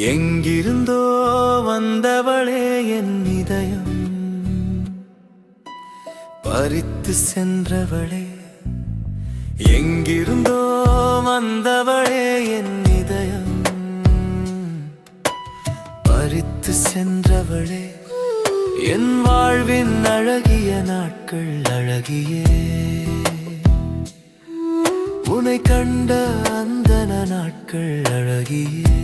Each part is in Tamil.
எங்கிருந்தோ வந்தவளே என் இதயம். பறித்து சென்றவளே எங்கிருந்தோ வந்தவளே என் இதயம். பறித்து சென்றவளே என் வாழ்வின் அழகிய நாட்கள் அழகியே. உனை கண்ட அந்தன நாட்கள் அழகியே.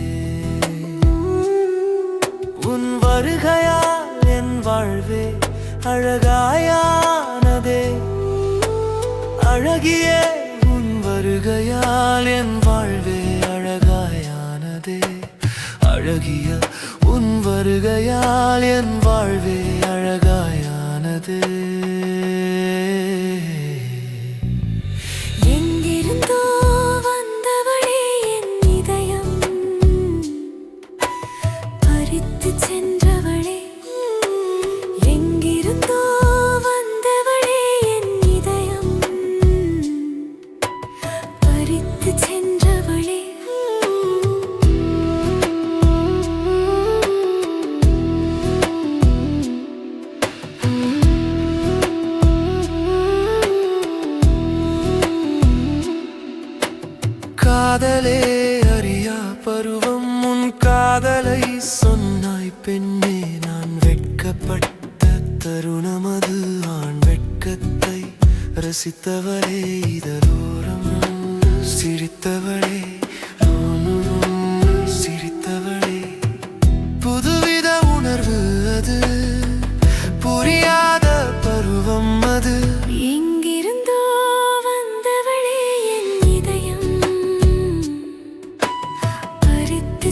உன் வருகையால் என் வாழ்வே அழகாயானதே. அழகிய உன் வருகையால் என் வாழ்வே அழகாயானதே. அழகிய உன் வருகையால் என் வாழ்வே அழகாயானதே. காதலே அறியா பருவம் உன் காதலை சொன்னாய் பெண்ணே நான் வெட்கப்பட்ட தருணமது ஆண் வெட்கத்தை ரசித்தவரே இதரோ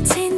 千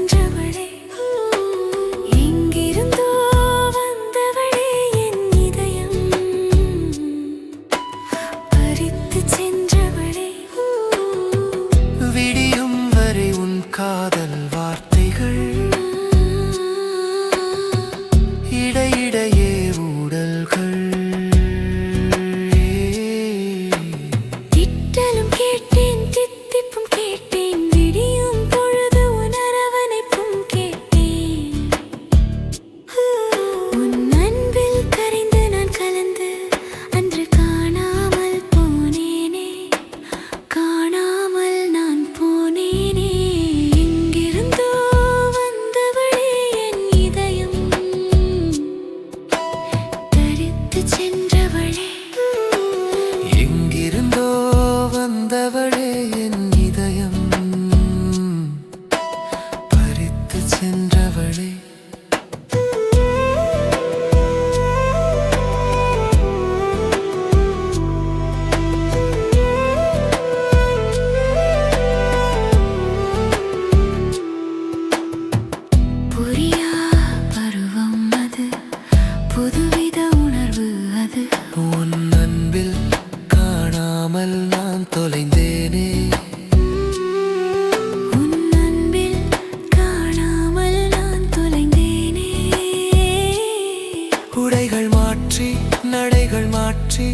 காட்சி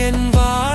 என் வா